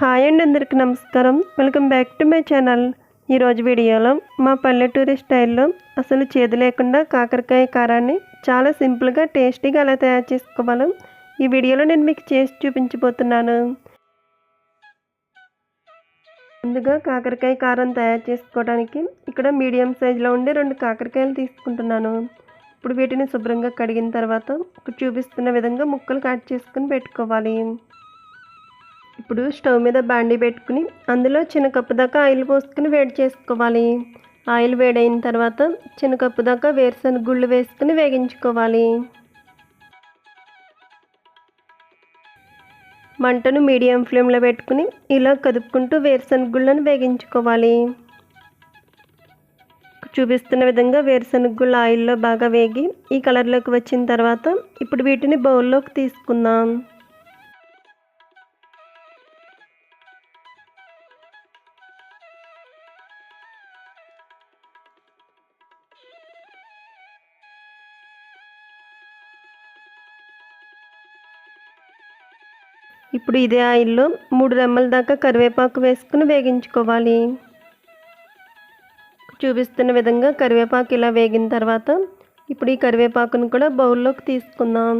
Hi అండి అందరికీ నమస్కారం. Welcome back to my channel. ఈరోజు వీడియోలో మా పల్లెటూరి స్టైల్లో అసలు చేదు లేకుండా కాకరకాయ కారాన్ని చాలా సింపుల్గా టేస్టీగా ఎలా తయారు చేసుకోవాలో ఈ వీడియోలో నేను మీకు చేసి చూపించబోతున్నాను. ముందుగా కాకరకాయ కారం తయారు చేసుకోవడానికి ఇక్కడ మీడియం సైజులో ఉండే రెండు కాకరకాయలు తీసుకుంటున్నాను. ఇప్పుడు వీటిని శుభ్రంగా కడిగిన తర్వాత చూపిస్తున్న విధంగా ముక్కలు కట్ చేసుకుని పెట్టుకోవాలి. ఇప్పుడు స్టవ్ మీద బాండీ పెట్టుకుని అందులో చిన్న కప్పు దాకా ఆయిల్ పోసుకుని వేడి చేసుకోవాలి. ఆయిల్ వేడైన తర్వాత చిన్న కప్పు దాకా వేరుశనగ గుళ్ళు వేసుకుని వేగించుకోవాలి. మంటను మీడియం ఫ్లేమ్లో పెట్టుకుని ఇలా కదుపుకుంటూ వేరుశనగ గుళ్ళను వేగించుకోవాలి. చూపిస్తున్న విధంగా వేరుశనగ గుళ్ళు ఆయిల్లో బాగా వేగి ఈ కలర్లోకి వచ్చిన తర్వాత ఇప్పుడు వీటిని బౌల్లోకి తీసుకుందాం. ఇప్పుడు ఇదే ఆయిల్లో మూడు రెమ్మల దాకా కరివేపాకు వేసుకుని వేగించుకోవాలి. చూపిస్తున్న విధంగా కరివేపాకు ఇలా వేగిన తర్వాత ఇప్పుడు ఈ కరివేపాకును కూడా బౌల్లోకి తీసుకుందాం.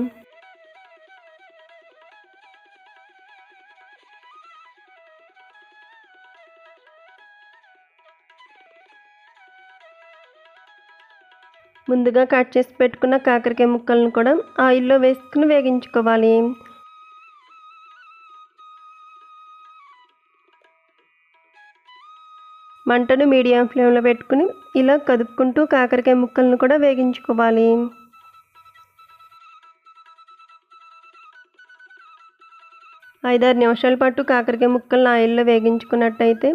ముందుగా కట్ చేసి పెట్టుకున్న కాకరకాయ ముక్కలను కూడా ఆయిల్లో వేసుకుని వేగించుకోవాలి. మంటను మీడియం ఫ్లేమ్లో పెట్టుకుని ఇలా కదుపుకుంటూ కాకరకాయ ముక్కలను కూడా వేగించుకోవాలి. ఐదారు నిమిషాల పాటు కాకరకాయ ముక్కలను ఆయిల్లో వేగించుకున్నట్టయితే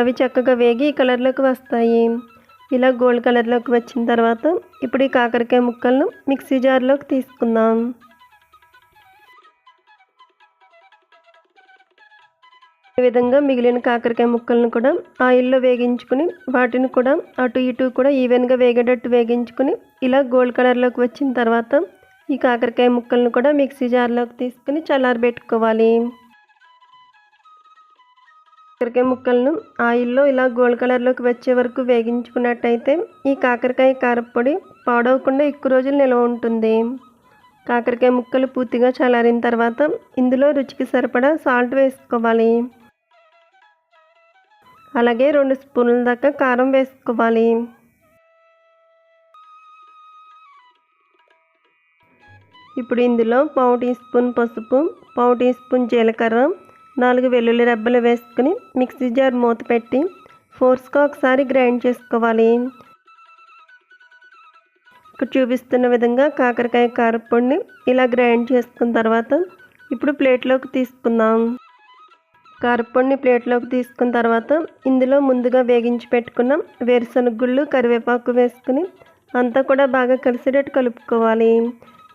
అవి చక్కగా వేగి ఈ కలర్లోకి వస్తాయి. ఇలా గోల్డ్ కలర్లోకి వచ్చిన తర్వాత ఇప్పుడు ఈ కాకరకాయ ముక్కలను మిక్సీ జార్లోకి తీసుకుందాం. ఈ విధంగా మిగిలిన కాకరకాయ ముక్కలను కూడా ఆయిల్లో వేగించుకుని వాటిని కూడా అటు ఇటు కూడా ఈవెన్గా వేగేటట్టు వేగించుకుని ఇలా గోల్డ్ కలర్లోకి వచ్చిన తర్వాత ఈ కాకరకాయ ముక్కలను కూడా మిక్సీ జార్లోకి తీసుకుని చల్లారబెట్టుకోవాలి. కాకరకాయ ముక్కలను ఆయిల్లో ఇలా గోల్డ్ కలర్లోకి వచ్చే వరకు వేగించుకున్నట్టయితే ఈ కాకరకాయ కారపొడి పాడవకుండా ఎక్కువ రోజులు నిల్వ ఉంటుంది. కాకరకాయ ముక్కలు పూర్తిగా చల్లారిన తర్వాత ఇందులో రుచికి సరిపడా సాల్ట్ వేసుకోవాలి. అలాగే రెండు స్పూన్ల దాకా కారం వేసుకోవాలి. ఇప్పుడు ఇందులో పావు టీ స్పూన్ పసుపు పావు టీ స్పూన్ జీలకర్ర నాలుగు వెల్లుల్లి రెబ్బలు వేసుకుని మిక్సీ జార్ మూత పెట్టి ఫోర్స్గా ఒకసారి గ్రైండ్ చేసుకోవాలి. ఇక్కడ చూపిస్తున్న విధంగా కాకరకాయ కారపొడిని ఇలా గ్రైండ్ చేసుకున్న తర్వాత ఇప్పుడు ప్లేట్లోకి తీసుకుందాం. కారపొడిని ప్లేట్లోకి తీసుకున్న తర్వాత ఇందులో ముందుగా వేగించి పెట్టుకున్న వేరుశనగ గుళ్ళు కరివేపాకు వేసుకుని అంతా కూడా బాగా కలిసేటట్టు కలుపుకోవాలి.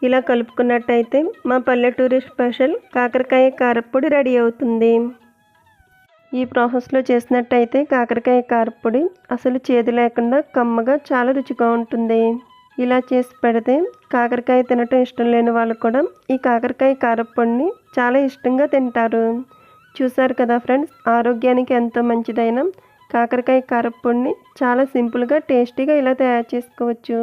ఇలా కలుపుకున్నట్టయితే మా పల్లెటూరి స్పెషల్ కాకరకాయ కారపొడి రెడీ అవుతుంది. ఈ ప్రాసెస్లో చేసినట్టయితే కాకరకాయ కారపొడి అసలు చేదు లేకుండా కమ్మగా చాలా రుచిగా ఉంటుంది. ఇలా చేసి పెడితే కాకరకాయ తినటం ఇష్టం లేని వాళ్ళు కూడా ఈ కాకరకాయ కారపొడిని చాలా ఇష్టంగా తింటారు. చూసారు కదా ఫ్రెండ్స్ ఆరోగ్యానికి ఎంతో మంచిదైన కాకరకాయ కారపొడిని చాలా సింపుల్గా టేస్టీగా ఇలా తయారు చేసుకోవచ్చు.